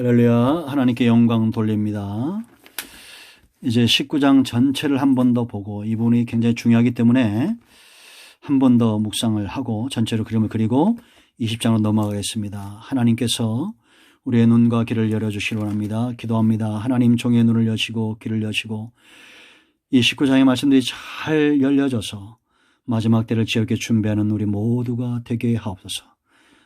할렐루야. 하나님께 영광 돌립니다. 이제 19장 전체를 한 번 더 보고 이 부분이 굉장히 중요하기 때문에 한 번 더 묵상을 하고 전체로 그림을 그리고 20장으로 넘어가겠습니다. 하나님께서 우리의 눈과 귀를 열어주시기 원합니다. 기도합니다. 하나님 종의 눈을 여시고 귀를 여시고 이 19장의 말씀들이 잘 열려져서 마지막 때를 지역에 준비하는 우리 모두가 되게 하옵소서.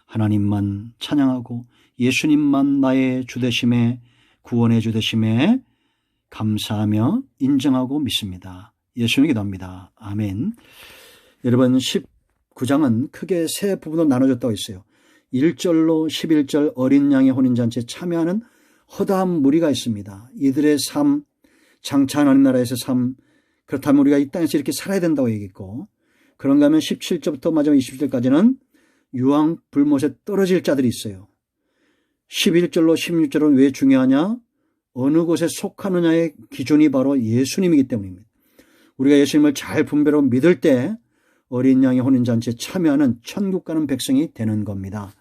하나님만 찬양하고 예수님만 나의 주되심에 구원의 주되심에 감사하며 인정하고 믿습니다. 예수님 기도합니다. 아멘. 여러분 19장은 크게 세 부분으로 나눠졌다고 있어요. 1절로 11절 어린 양의 혼인잔치에 참여하는 허다한 무리가 있습니다. 이들의 삶, 장차하는 나라에서 삶, 그렇다면 우리가 이 땅에서 이렇게 살아야 된다고 얘기했고 그런가 하면 17절부터 마지막 20절까지는 유황 불못에 떨어질 자들이 있어요. 11절로 16절은 왜 중요하냐? 어느 곳에 속하느냐의 기준이 바로 예수님이기 때문입니다. 우리가 예수님을 잘 분별하고 믿을 때 어린 양의 혼인잔치에 참여하는 천국 가는 백성이 되는 겁니다.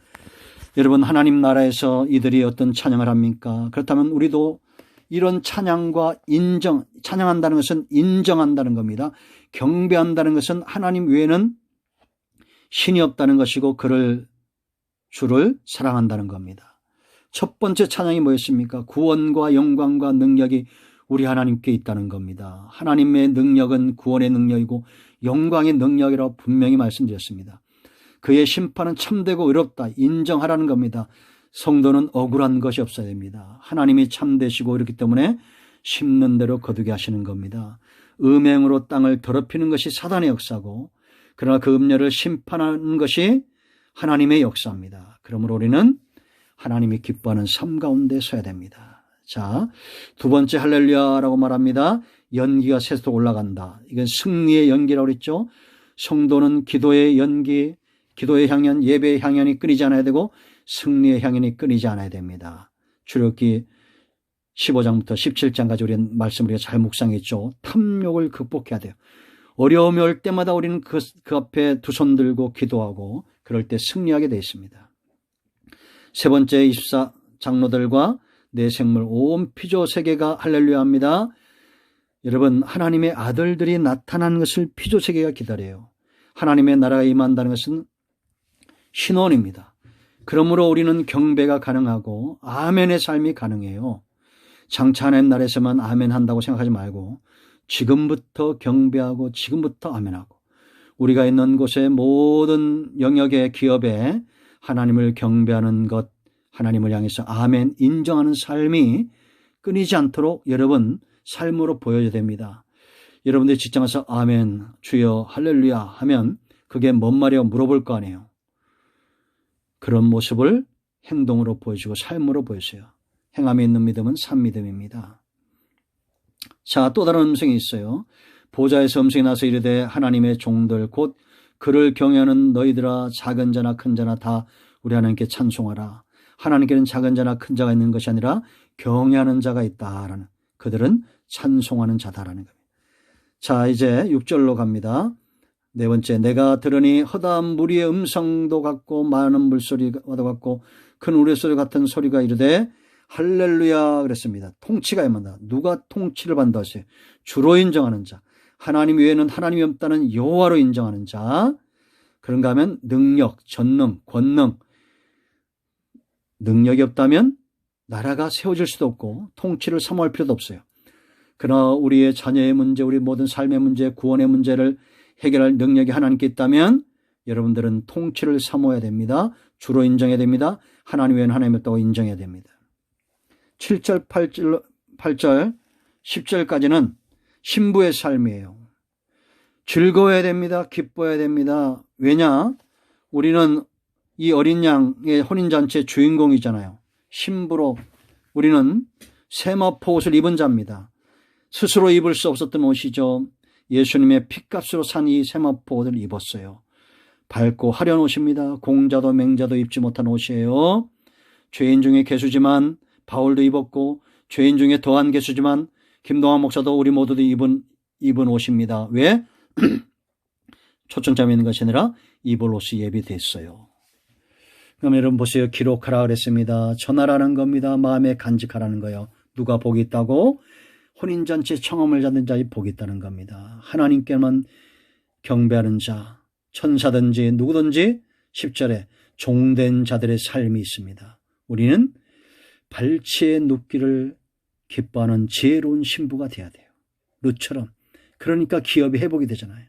여러분 하나님 나라에서 이들이 어떤 찬양을 합니까? 그렇다면 우리도 이런 찬양과 인정, 찬양한다는 것은 인정한다는 겁니다. 경배한다는 것은 하나님 외에는 신이 없다는 것이고 그를 주를 사랑한다는 겁니다. 첫 번째 찬양이 뭐였습니까? 구원과 영광과 능력이 우리 하나님께 있다는 겁니다. 하나님의 능력은 구원의 능력이고 영광의 능력이라고 분명히 말씀드렸습니다. 그의 심판은 참되고 의롭다 인정하라는 겁니다. 성도는 억울한 것이 없어야 됩니다. 하나님이 참되시고 그렇기 때문에 심는 대로 거두게 하시는 겁니다. 음행으로 땅을 더럽히는 것이 사단의 역사고 그러나 그 음녀를 심판하는 것이 하나님의 역사입니다. 그러므로 우리는 하나님이 기뻐하는 삶 가운데 서야 됩니다. 자, 두 번째 할렐루야라고 말합니다. 연기가 새서 올라간다. 이건 승리의 연기라고 그랬죠. 성도는 기도의 연기, 기도의 향연, 예배의 향연이 끊이지 않아야 되고 승리의 향연이 끊이지 않아야 됩니다. 출애굽기 15장부터 17장까지 우리 말씀 우리가 잘 묵상했죠. 탐욕을 극복해야 돼요. 어려움이 올 때마다 우리는 그, 그 앞에 두 손 들고 기도하고 그럴 때 승리하게 되어 있습니다. 세 번째 24 장로들과 내 생물 온 피조 세계가 할렐루야 합니다. 여러분 하나님의 아들들이 나타난 것을 피조 세계가 기다려요. 하나님의 나라가 임한다는 것은 신원입니다. 그러므로 우리는 경배가 가능하고 아멘의 삶이 가능해요. 장차 하나님 나라에서만 아멘 한다고 생각하지 말고 지금부터 경배하고 지금부터 아멘하고 우리가 있는 곳의 모든 영역의 기업에 하나님을 경배하는 것, 하나님을 향해서 아멘 인정하는 삶이 끊이지 않도록 여러분 삶으로 보여야 됩니다. 여러분들 직장에서 아멘, 주여, 할렐루야 하면 그게 뭔 말이야 물어볼 거 아니에요. 그런 모습을 행동으로 보여주고 삶으로 보여주세요. 행함에 있는 믿음은 산 믿음입니다. 자, 또 다른 음성이 있어요. 보좌에서 음성이 나서 이르되 하나님의 종들 곧 그를 경외하는 너희들아 작은 자나 큰 자나 다 우리 하나님께 찬송하라. 하나님께는 작은 자나 큰 자가 있는 것이 아니라 경외하는 자가 있다라는 그들은 찬송하는 자다라는 겁니다. 자, 이제 6절로 갑니다. 네 번째, 내가 들으니 허다한 무리의 음성도 같고 많은 물소리와도 같고 큰 우레소리 같은 소리가 이르되 할렐루야 그랬습니다. 통치가 임한다. 누가 통치를 받는다? 주로 인정하는 자. 하나님 외에는 하나님이 없다는 여호와로 인정하는 자. 그런가 하면 능력, 전능, 권능. 능력이 없다면 나라가 세워질 수도 없고 통치를 사모할 필요도 없어요. 그러나 우리의 자녀의 문제, 우리 모든 삶의 문제, 구원의 문제를 해결할 능력이 하나님께 있다면 여러분들은 통치를 사모해야 됩니다. 주로 인정해야 됩니다. 하나님 외에는 하나님 없다고 인정해야 됩니다. 7절, 8절, 8절, 10절까지는 신부의 삶이에요. 즐거워야 됩니다. 기뻐해야 됩니다. 왜냐? 우리는 이 어린 양의 혼인잔치의 주인공이잖아요. 신부로 우리는 세마포 옷을 입은 자입니다. 스스로 입을 수 없었던 옷이죠. 예수님의 핏값으로 산 이 세마포 옷을 입었어요. 밝고 화려한 옷입니다. 공자도 맹자도 입지 못한 옷이에요. 죄인 중에 개수지만 바울도 입었고 죄인 중에 더한 개수지만 김동환 목사도 우리 모두도 입은 입은 옷입니다. 왜? 초청자에 있는 것이 아니라 입을 옷이 예비됐어요. 그럼 여러분 보세요. 기록하라 그랬습니다. 전하라는 겁니다. 마음에 간직하라는 거요. 누가 복이 있다고? 혼인잔치 청함을 잡는 자의 복이 있다는 겁니다. 하나님께만 경배하는 자, 천사든지 누구든지 10절에 종된 자들의 삶이 있습니다. 우리는 발치에 눕기를 기뻐하는 지혜로운 신부가 돼야 돼요. 루처럼. 그러니까 기업이 회복이 되잖아요.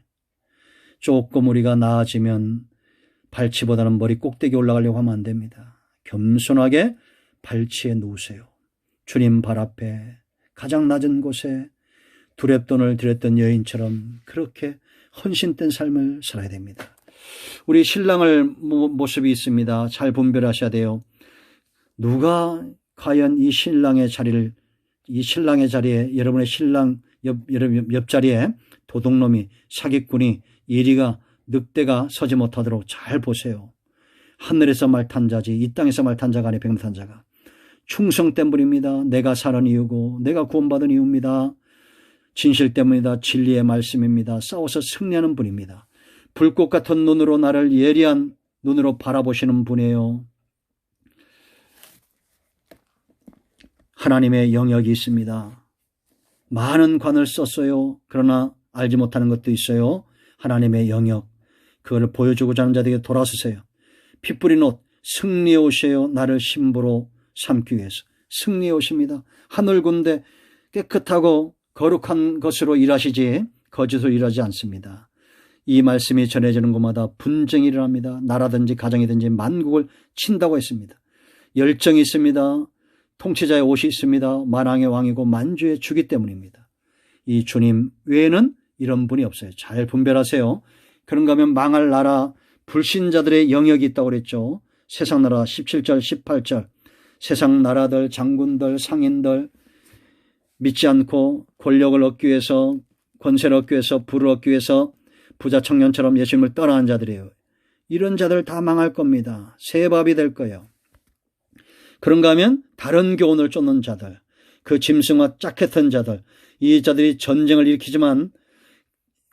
조금 우리가 나아지면 발치보다는 머리 꼭대기 올라가려고 하면 안 됩니다. 겸손하게 발치에 누우세요. 주님 발 앞에 가장 낮은 곳에 두렵돈을 들였던 여인처럼 그렇게 헌신된 삶을 살아야 됩니다. 우리 신랑을 모- 모습이 있습니다. 잘 분별하셔야 돼요. 누가 과연 이 신랑의 자리를 이 신랑의 자리에 여러분의 신랑 옆, 여러분 옆자리에 도둑놈이 사기꾼이 예리가 늑대가 서지 못하도록 잘 보세요. 하늘에서 말탄 자지 이 땅에서 말탄 자가 아니 백탄 자가 충성 때문입니다. 내가 사는 이유고 내가 구원받은 이유입니다. 진실 때문이다. 진리의 말씀입니다. 싸워서 승리하는 분입니다. 불꽃 같은 눈으로 나를 예리한 눈으로 바라보시는 분이에요. 하나님의 영역이 있습니다. 많은 관을 썼어요. 그러나 알지 못하는 것도 있어요. 하나님의 영역. 그걸 보여주고자 하는 자들에게 돌아서세요. 피 뿌린 옷, 승리의 옷이에요. 나를 신부로 삼기 위해서. 승리의 옷입니다. 하늘 군데 깨끗하고 거룩한 것으로 일하시지 거짓으로 일하지 않습니다. 이 말씀이 전해지는 곳마다 분쟁이 일어납니다. 나라든지 가정이든지 만국을 친다고 했습니다. 열정이 있습니다. 통치자의 옷이 있습니다. 만왕의 왕이고 만주의 주기 때문입니다. 이 주님 외에는 이런 분이 없어요. 잘 분별하세요. 그런가 하면 망할 나라 불신자들의 영역이 있다고 그랬죠. 세상 나라 17절 18절 세상 나라들 장군들 상인들 믿지 않고 권력을 얻기 위해서 권세를 얻기 위해서 부를 얻기 위해서 부자 청년처럼 예수님을 떠나는 자들이에요. 이런 자들 다 망할 겁니다. 새 밥이 될 거예요. 그런가 하면 다른 교훈을 쫓는 자들, 그 짐승과 짝했던 자들, 이 자들이 전쟁을 일으키지만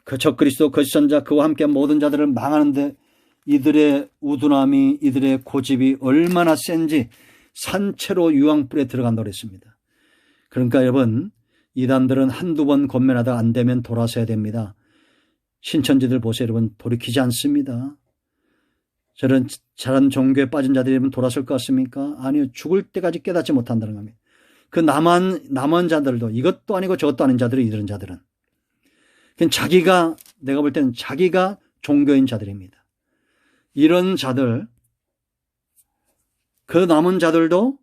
그 적그리스도 거짓선 자 그와 함께 모든 자들을 망하는데 이들의 우둔함이 이들의 고집이 얼마나 센지 산채로 유황불에 들어간다고 했습니다. 그러니까 여러분 이단들은 한두 번 권면하다 안 되면 돌아서야 됩니다. 신천지들 보세요 여러분 돌이키지 않습니다. 저런 잘한 종교에 빠진 자들이 면 돌아설 것 같습니까? 아니요. 죽을 때까지 깨닫지 못한다는 겁니다. 그 남한, 남한 자들도 이것도 아니고 저것도 아닌 자들이 이런 자들은. 그냥 자기가, 내가 볼 때는 자기가 종교인 자들입니다. 이런 자들, 그 남은 자들도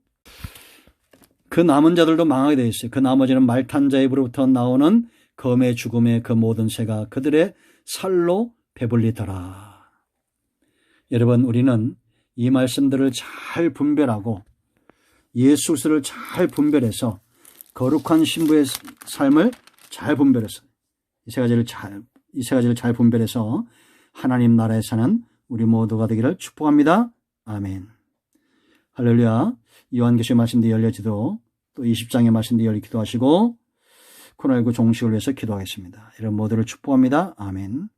그 남은 자들도 망하게 되어 있어요. 그 나머지는 말탄 자의 입으로부터 나오는 검의 죽음의 그 모든 새가 그들의 살로 배불리더라. 여러분, 우리는 이 말씀들을 잘 분별하고 예수를 잘 분별해서 거룩한 신부의 삶을 잘 분별해서 이 세 가지를 잘, 이 세 가지를 잘 분별해서 하나님 나라에 사는 우리 모두가 되기를 축복합니다. 아멘. 할렐루야. 요한계시의 말씀도 열려지도 또 20장의 말씀도 열리 기도하시고 코로나19 종식을 위해서 기도하겠습니다. 이런 모두를 축복합니다. 아멘.